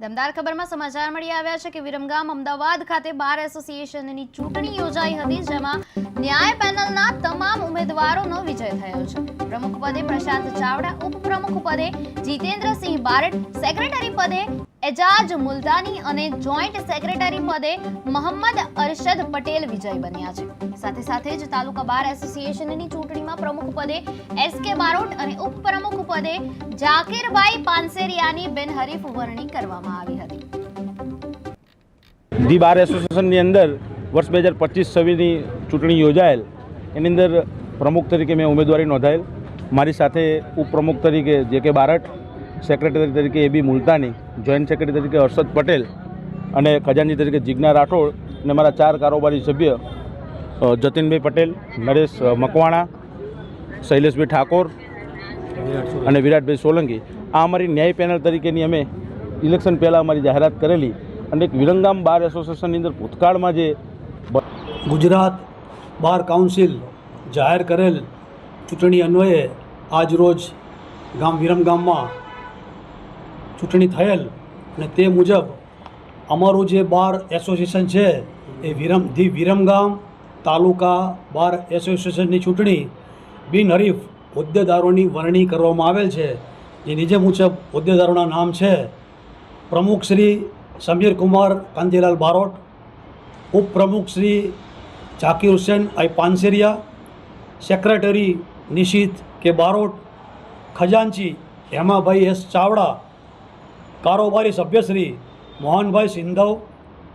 દમદાર ખબરમાં સમાચાર મળી આવ્યા છે કે વિરમગામ અમદાવાદ ખાતે બાર એસોસિએશનની ચૂંટણી યોજાઈ હતી, જેમાં ન્યાય પેનલના ઉમેદવારોનો વિજય થયો છે. પ્રમુખ પદે પ્રશાંત ચાવડા, ઉપપ્રમુખ પદે જીતેન્દ્રસિંહ બારડ, સેક્રેટરી પદે એજાજ મુલતાની અને જોઈન્ટ સેક્રેટરી પદે મોહમ્મદ અરશદ પટેલ વિજય બન્યા છે. સાથે સાથે જ તાલુકા બાર એસોસિએશનની ચૂંટણીમાં પ્રમુખ પદે એસ કે બારોટ અને ઉપપ્રમુખ પદે જાકીરભાઈ પાનસેરિયાની બિનહરીફ વરણી કરવામાં આવી હતી. ધી બાર એસોસિએશનની અંદર વર્ષ બે હજાર પચીસ છવ્વીસની ચૂંટણી યોજાયેલ. એની અંદર પ્રમુખ તરીકે મેં ઉમેદવારી નોંધાયેલ. મારી સાથે ઉપપ્રમુખ તરીકે જે કે બારટ, સેક્રેટરી તરીકે A B Multani, joint secretary તરીકે હર્ષદ પટેલ અને ખજાનજી તરીકે જિજ્ઞા રાઠોડ અને મારા ચાર કારોબારી સભ્ય જતીનભાઈ પટેલ, નરેશ મકવાણા, શૈલેષભાઈ ઠાકોર અને વિરાટભાઈ સોલંકી. આ અમારી ન્યાય પેનલ તરીકેની અમે ઇલેક્શન પહેલાં અમારી જાહેરાત કરેલી અને એક વિરંગામ બાર એસોસિએશનની અંદર ભૂતકાળમાં જે ગુજરાત બાર કાઉન્સિલ જાહેર કરેલ ચૂંટણી અન્વયે આજરોજ ગામ વિરમગામમાં ચૂંટણી થયેલ અને તે મુજબ અમારું જે બાર એસોસિએશન છે એ વિરમ, ધી વિરમગામ તાલુકા બાર એસોસિએશનની ચૂંટણી બિનહરીફ હોદ્દેદારોની વરણી કરવામાં આવેલ છે. જે નીચે મુજબ હોદ્દેદારોના નામ છે પ્રમુખ શ્રી સમીર કુમાર કાંતિલાલ બારોટ, ઉપપ્રમુખ Shri Zakir Hussain I Panseriya secretary Nishit K Barot ખજાનચી Hemabhai S Chavda કારોબારી સભ્યશ્રી મોહનભાઈ સિંધવ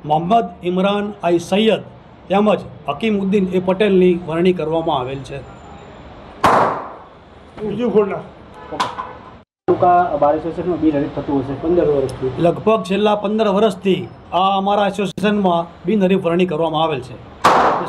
મોહમ્મદ ઇમરાન આઈ સૈયદ તેમજ હકીમુદ્દીન એ પટેલની વરણી કરવામાં આવેલ છે. લગભગ છેલ્લા પંદર વર્ષથી આ અમારા એસોસિએશનમાં બિનહરીફ વરણી કરવામાં આવેલ છે.